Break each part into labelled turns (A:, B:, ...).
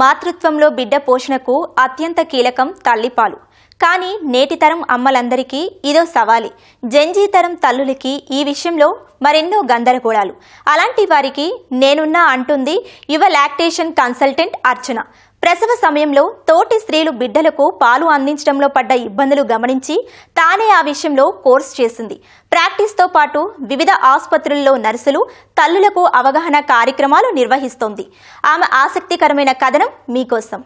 A: మాతృత్వంలో బిడ్డ పోషణకు అత్యంత కీలకం తల్లిపాలు. కానీ నేటి తరం అమ్మలందరికీ ఇదో సవాలి. జంజీ తరం తల్లులకి ఈ విషయంలో మరెన్నో గందరగోళాలు. అలాంటి వారికి నేనున్నా అంటుంది యువ లాక్టేషన్ కన్సల్టెంట్ అర్చన. ప్రసవ సమయంలో తోటి స్త్రీలు బిడ్డలకు పాలు అందించడంలో పడ్డ ఇబ్బందులు గమనించి తానే ఆ విషయంలో కోర్స్ చేసింది. ప్రాక్టీస్తో పాటు వివిధ ఆసుపత్రుల్లో నర్సులు తల్లులకు అవగాహన కార్యక్రమాలు నిర్వహిస్తోంది. ఆమె ఆసక్తికరమైన కథనం మీకోసం.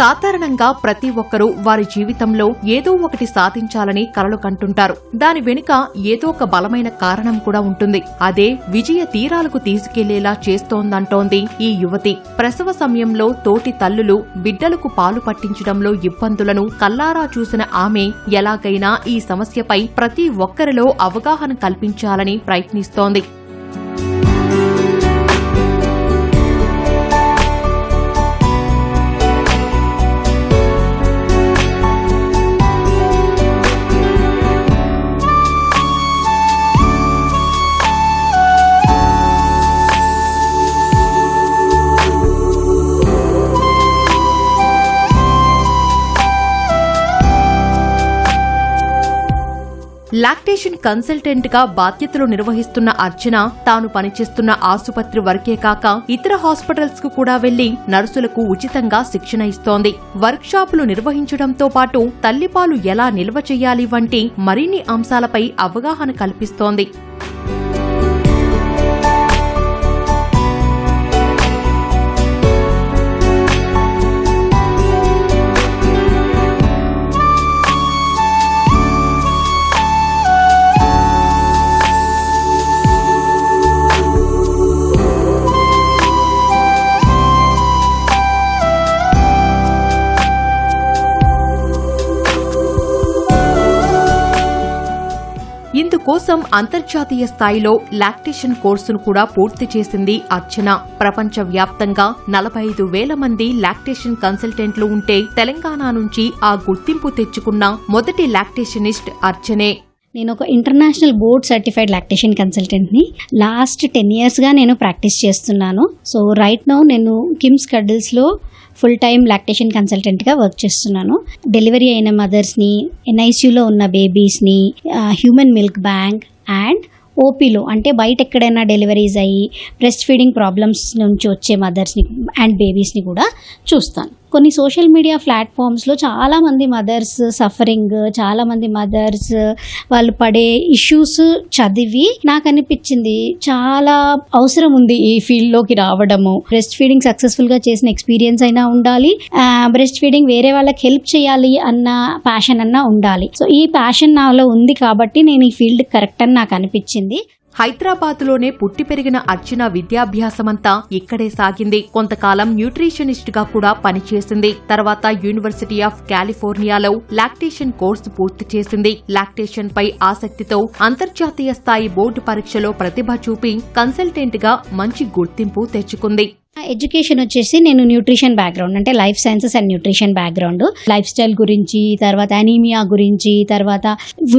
B: సాధారణంగా ప్రతి ఒక్కరూ వారి జీవితంలో ఏదో ఒకటి సాధించాలని కలలు కంటుంటారు. దాని వెనుక ఏదో ఒక బలమైన కారణం కూడా ఉంటుంది. అదే విజయ తీరాలకు తీసుకెళ్ళేలా చేస్తోందంటోంది ఈ యువతి. ప్రసవ సమయంలో తోటి తల్లులు బిడ్డలకు పాలు పట్టించడంలో ఇబ్బందులను కల్లారా చూసిన ఆమె ఎలాగైనా ఈ సమస్యపై ప్రతి ఒక్కరిలో అవగాహన కల్పించాలని ప్రయత్నిస్తోంది. లాక్టేషన్ కన్సల్టెంట్గా బాధ్యతలు నిర్వహిస్తున్న అర్చన తాను పనిచేస్తున్న ఆసుపత్రి వరకే కాక ఇతర హాస్పిటల్స్కు కూడా వెళ్ళి నర్సులకు ఉచితంగా శిక్షణ ఇస్తోంది. వర్క్ షాపులు నిర్వహించడంతో పాటు తల్లిపాలు ఎలా నిల్వ చేయాలి వంటి మరిన్ని అంశాలపై అవగాహన కల్పిస్తోంది. కోసం అంతర్జాతీయ స్థాయిలో లాక్టేషన్ కోర్సును కూడా పూర్తి చేసింది అర్చన. ప్రపంచ వ్యాప్తంగా నలభై ఐదు వేల మంది లాక్టేషన్ కన్సల్టెంట్లు ఉంటే తెలంగాణ నుంచి ఆ గుర్తింపు తెచ్చుకున్న మొదటి లాక్టేషనిస్ట్ అర్చనే.
C: నేను ఒక ఇంటర్నేషనల్ బోర్డ్ సర్టిఫైడ్ లాక్టేషన్ కన్సల్టెంట్ని. లాస్ట్ టెన్ ఇయర్స్గా నేను ప్రాక్టీస్ చేస్తున్నాను. సో రైట్ నౌ నేను కిమ్స్ కడిల్స్లో ఫుల్ టైం లాక్టేషన్ కన్సల్టెంట్గా వర్క్ చేస్తున్నాను. డెలివరీ అయిన మదర్స్ని ఎన్ఐసియూలో ఉన్న బేబీస్ని హ్యూమన్ మిల్క్ బ్యాంక్ అండ్ ఓపీలో అంటే బయట ఎక్కడైనా డెలివరీస్ అయ్యి బ్రెస్ట్ ఫీడింగ్ ప్రాబ్లమ్స్ నుంచి వచ్చే మదర్స్ని అండ్ బేబీస్ని కూడా చూస్తాను. కొన్ని సోషల్ మీడియా ప్లాట్ఫామ్స్లో చాలామంది మదర్స్ సఫరింగ్ చాలామంది మదర్స్ వాళ్ళు పడే ఇష్యూస్ చదివి నాకు అనిపించింది చాలా అవసరం ఉంది ఈ ఫీల్డ్లోకి రావడము. బ్రెస్ట్ ఫీడింగ్ సక్సెస్ఫుల్గా చేసిన ఎక్స్పీరియన్స్ అయినా ఉండాలి బ్రెస్ట్ ఫీడింగ్ వేరే వాళ్ళకి హెల్ప్ చేయాలి అన్న ప్యాషన్ అన్నా ఉండాలి. సో ఈ ప్యాషన్ నాలో ఉంది కాబట్టి నేను ఈ ఫీల్డ్ కరెక్ట్ అని నాకు అనిపించింది.
B: హైదరాబాద్లోనే పుట్టి పెరిగిన అర్చన విద్యాభ్యాసమంతా ఇక్కడే సాగింది. కొంతకాలం న్యూట్రిషనిస్ట్గా కూడా పనిచేసింది. తర్వాత యూనివర్సిటీ ఆఫ్ కాలిఫోర్నియాలో లాక్టేషన్ కోర్సు పూర్తి చేసింది. లాక్టేషన్ పై ఆసక్తితో అంతర్జాతీయ స్థాయి బోర్డు పరీక్షలో ప్రతిభ చూపి కన్సల్టెంట్గా మంచి గుర్తింపు తెచ్చుకుంది.
C: ఎడ్యుకేషన్ వచ్చేసి నేను న్యూట్రిషన్ బ్యాక్గ్రౌండ్ అంటే life sciences and nutrition background lifestyle గురించి తర్వాత అనీమియా గురించి తర్వాత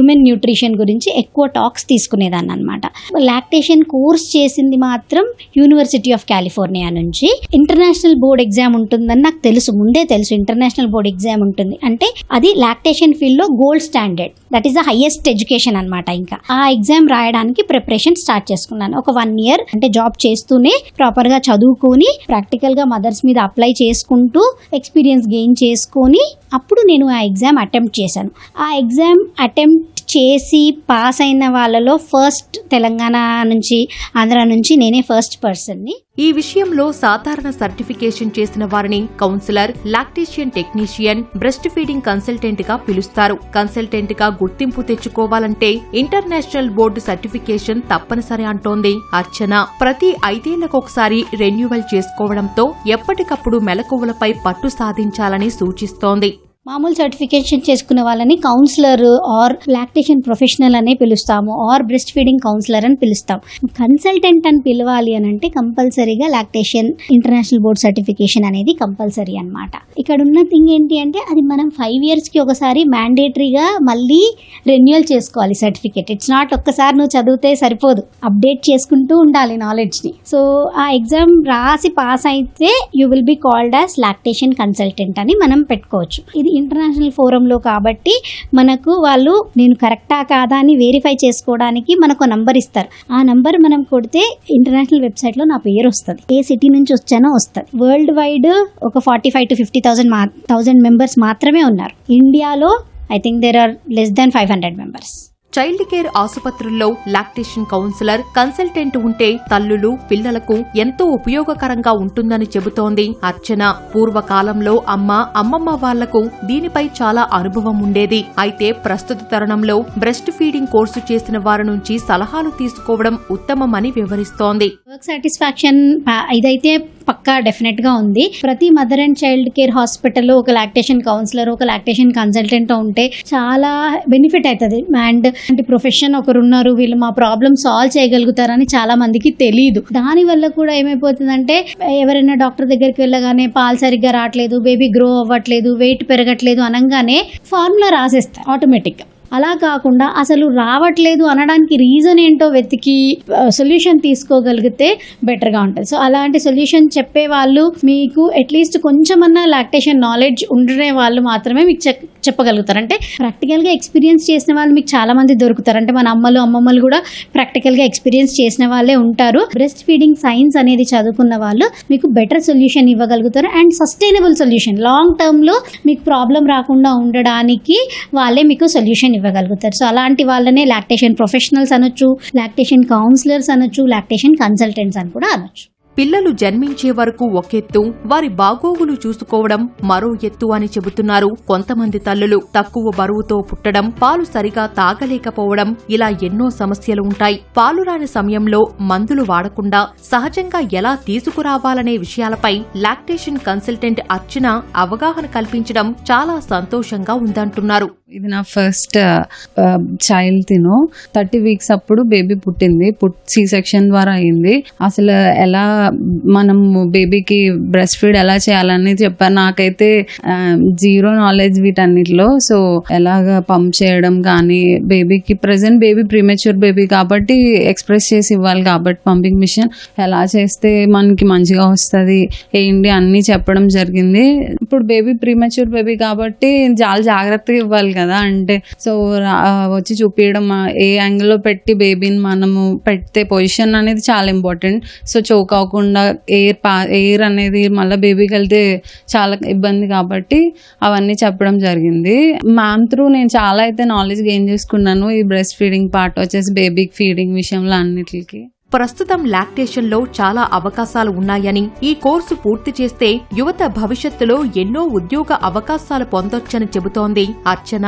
C: ఉమెన్ న్యూట్రిషన్ గురించి ఎక్కువ టాక్స్ తీసుకునేదాన్ని అనమాట లాక్టేషన్ కోర్స్ చేసింది మాత్రం యూనివర్సిటీ ఆఫ్ కాలిఫోర్నియా నుంచి. ఇంటర్నేషనల్ బోర్డ్ ఎగ్జామ్ ఉంటుందని నాకు తెలుసు. ముందే తెలుసు ఇంటర్నేషనల్ బోర్డ్ ఎగ్జామ్ ఉంటుంది. అంటే అది లాక్టేషన్ ఫీల్డ్లో gold standard that is the highest education అనమాట ఇంకా. ఆ ఎగ్జామ్ రాయడానికి ప్రిపరేషన్ స్టార్ట్ చేసుకున్నాను. ఒక వన్ ఇయర్ అంటే జాబ్ చేస్తూనే ప్రాపర్గా చదువుకొని ప్రాక్టికల్గా మదర్స్ మీద అప్లై చేసుకుంటూ ఎక్స్పీరియన్స్ గెయిన్ చేసుకొని అప్పుడు నేను ఆ ఎగ్జామ్ అటెంప్ట్ చేశాను. ఆ ఎగ్జామ్ అటెంప్ట్ చేసి పాస్ అయిన వాళ్ళలో ఫస్ట్ తెలంగాణ నుంచి ఆంధ్ర నుంచి నేనే ఫస్ట్ పర్సన్ని
B: ఈ విషయంలో సాధారణ సర్టిఫికేషన్ చేసిన వారిని counsellor lactation technician breastfeeding కన్సల్టెంట్గా పిలుస్తారు. కన్సల్టెంట్గా గుర్తింపు తెచ్చుకోవాలంటే ఇంటర్నేషనల్ బోర్డు సర్టిఫికేషన్ తప్పనిసరి అంటోంది. అర్చన ప్రతి ఐదేళ్ళకొకసారి రెన్యువల్ చేసుకోవడంతో ఎప్పటికప్పుడు మెలకువలపై పట్టు సాధించాలని సూచిస్తోంది.
C: మామూలు సర్టిఫికేషన్ చేసుకున్న వాళ్ళని కౌన్సిలర్ ఆర్ లాక్టేషన్ ప్రొఫెషనల్ అనే పిలుస్తాము. ఆర్ బ్రెస్ట్ ఫీడింగ్ కౌన్సిలర్ అని పిలుస్తాం. కన్సల్టెంట్ అని పిలవాలి అని అంటే కంపల్సరీగా లాక్టేషన్ ఇంటర్నేషనల్ బోర్డ్ సర్టిఫికేషన్ అనేది కంపల్సరీ అన్నమాట. ఇక్కడ ఉన్న థింగ్ ఏంటి అంటే అది మనం ఫైవ్ ఇయర్స్కి ఒకసారి మ్యాండేటరీగా మళ్ళీ రెన్యువల్ చేసుకోవాలి సర్టిఫికేట్ ఇట్స్ నాట్ ఒక్కసారి నువ్వు చదివితే సరిపోదు. అప్డేట్ చేసుకుంటూ ఉండాలి నాలెడ్జ్ని సో ఆ ఎగ్జామ్ రాసి పాస్ అయితే you will be called as lactation consultant అని మనం పెట్టుకోవచ్చు. ఇది ఇంటర్నేషనల్ ఫోరంలో కాబట్టి మనకు వాళ్ళు నేను కరెక్టా కాదా అని వెరిఫై చేసుకోవడానికి మనకు నంబర్ ఇస్తారు. ఆ నంబర్ మనం కొడితే ఇంటర్నేషనల్ వెబ్సైట్లో నా పేరు వస్తుంది. ఏ సిటీ నుంచి వచ్చానో వస్తుంది. వరల్డ్ వైడ్ ఒక forty five to fifty thousand మా థౌసండ్ మెంబర్స్ మాత్రమే ఉన్నారు. ఇండియాలో I think there are less than five hundred members
B: child care ఆసుపత్రుల్లో లాక్టేషన్ కౌన్సిలర్ కన్సల్టెంట్ ఉంటే తల్లులు పిల్లలకు ఎంతో ఉపయోగకరంగా ఉంటుందని చెబుతోంది అర్చన. పూర్వకాలంలో అమ్మ అమ్మమ్మ వాళ్ళకు దీనిపై చాలా అనుభవం ఉండేది. అయితే ప్రస్తుత తరుణంలో బ్రెస్ట్ ఫీడింగ్ కోర్సు చేసిన వారి నుంచి సలహాలు తీసుకోవడం ఉత్తమమని వివరిస్తోంది.
C: వర్క్ సాటిస్ఫాక్షన్ ఇదైతే పక్కా డెఫినెట్గా ఉంది. ప్రతి మదర్ అండ్ చైల్డ్ కేర్ హాస్పిటల్లో ఒక లాక్టేషన్ కౌన్సిలర్ ఒక లాక్టేషన్ కన్సల్టెంట్ ఉంటే చాలా బెనిఫిట్ అవుతుంది అండ్ అంటే ప్రొఫెషన్ ఒకరు ఉన్నారు వీళ్ళు మా ప్రాబ్లమ్ సాల్వ్ చేయగలుగుతారని చాలా మందికి తెలియదు దాని వల్ల కూడా ఏమైపోతుందంటే ఎవరైనా డాక్టర్ దగ్గరికి వెళ్ళగానే పాలు సరిగ్గా రావట్లేదు బేబీ గ్రో అవ్వట్లేదు వెయిట్ పెరగట్లేదు అనగానే ఫార్ములా రాసేస్తారు ఆటోమేటిక్గా. అలా కాకుండా అసలు రావట్లేదు అనడానికి రీజన్ ఏంటో వెతికి సొల్యూషన్ తీసుకోగలిగితే బెటర్గా ఉంటుంది. సో అలాంటి సొల్యూషన్ చెప్పే వాళ్ళు మీకు అట్లీస్ట్ కొంచెమన్నా లాక్టేషన్ నాలెడ్జ్ ఉండే వాళ్ళు మాత్రమే మీకు చెక్ చెప్పగలుగుతారు. అంటే ప్రాక్టికల్గా ఎక్స్పీరియన్స్ చేసిన వాళ్ళు మీకు చాలా మంది దొరుకుతారు. అంటే మన అమ్మలు అమ్మమ్మలు కూడా ప్రాక్టికల్గా ఎక్స్పీరియన్స్ చేసిన వాళ్ళే ఉంటారు. బ్రెస్ట్ ఫీడింగ్ సైన్స్ అనేది చదువుకున్న వాళ్ళు మీకు బెటర్ సొల్యూషన్ ఇవ్వగలుగుతారు. అండ్ సస్టైనబుల్ సొల్యూషన్ లాంగ్ టర్మ్లో మీకు ప్రాబ్లం రాకుండా ఉండడానికి వాళ్ళే మీకు సొల్యూషన్ ఇవ్వగలుగుతారు. సో అలాంటి వాళ్ళనే లాక్టేషన్ ప్రొఫెషనల్స్ అనొచ్చు లాక్టేషన్ కౌన్సిలర్స్ అనొచ్చు లాక్టేషన్ కన్సల్టెంట్స్ అని కూడా అనొచ్చు.
B: పిల్లలు జన్మించే వరకు ఒకెత్తు వారి బాగోగులు చూసుకోవడం మరో ఎత్తు అని చెబుతున్నారు కొంతమంది తల్లులు. తక్కువ బరువుతో పుట్టడం పాలు సరిగా తాగలేకపోవడం ఇలా ఎన్నో సమస్యలు ఉంటాయి. పాలు రాని సమయంలో మందులు వాడకుండా సహజంగా ఎలా తీసుకురావాలనే విషయాలపై లాక్టేషన్ కన్సల్టెంట్ అర్చన అవగాహన కల్పించడం చాలా సంతోషంగా ఉందంటున్నారు.
D: ఇది నా ఫస్ట్ చైల్డ్ uh, um, తిను. థర్టీ వీక్స్ అప్పుడు బేబీ పుట్టింది. పుట్ సి సెక్షన్ ద్వారా అయింది. అసలు ఎలా మనం బేబీకి బ్రెస్ట్ ఫీడ్ ఎలా చేయాలని చెప్పారు నాకైతే um, జీరో నాలెడ్జ్ వీటన్నిటిలో. సో ఎలాగ పంప్ చేయడం కానీ బేబీకి ప్రజెంట్ బేబీ ప్రీమెచ్యూర్ బేబీ కాబట్టి ఎక్స్ప్రెస్ చేసి ఇవ్వాలి కాబట్టి పంపింగ్ మిషన్ ఎలా చేస్తే మనకి మంచిగా వస్తుంది? ఏంటి? అన్నీ చెప్పడం జరిగింది. ఇప్పుడు బేబీ ప్రీమెచ్యూర్ బేబీ కాబట్టి చాలా జాగ్రత్తగా ఇవ్వాలి కదా కదా? అంటే సో వచ్చి చూపించడం ఏ యాంగిల్లో పెట్టి బేబీని మనము పెడితే పొజిషన్ అనేది చాలా ఇంపార్టెంట్ సో చోక్ అవ్వకుండా ఎయిర్ పా ఎయిర్ అనేది మళ్ళీ బేబీకి వెళ్తే చాలా ఇబ్బంది కాబట్టి అవన్నీ చెప్పడం జరిగింది. మ్యామ్ త్రూ నేను చాలా అయితే నాలెడ్జ్ గెయిన్ చేసుకున్నాను ఈ బ్రెస్ట్ ఫీడింగ్ పార్ట్ వచ్చేసి బేబీకి ఫీడింగ్ విషయంలో అన్నిటికీ.
B: ప్రస్తుతం లాక్టేషన్లో చాలా అవకాశాలు ఉన్నాయని ఈ కోర్సు పూర్తి చేస్తే యువత భవిష్యత్తులో ఎన్నో ఉద్యోగ అవకాశాలు పొందొచ్చని చెబుతోంది అర్చన.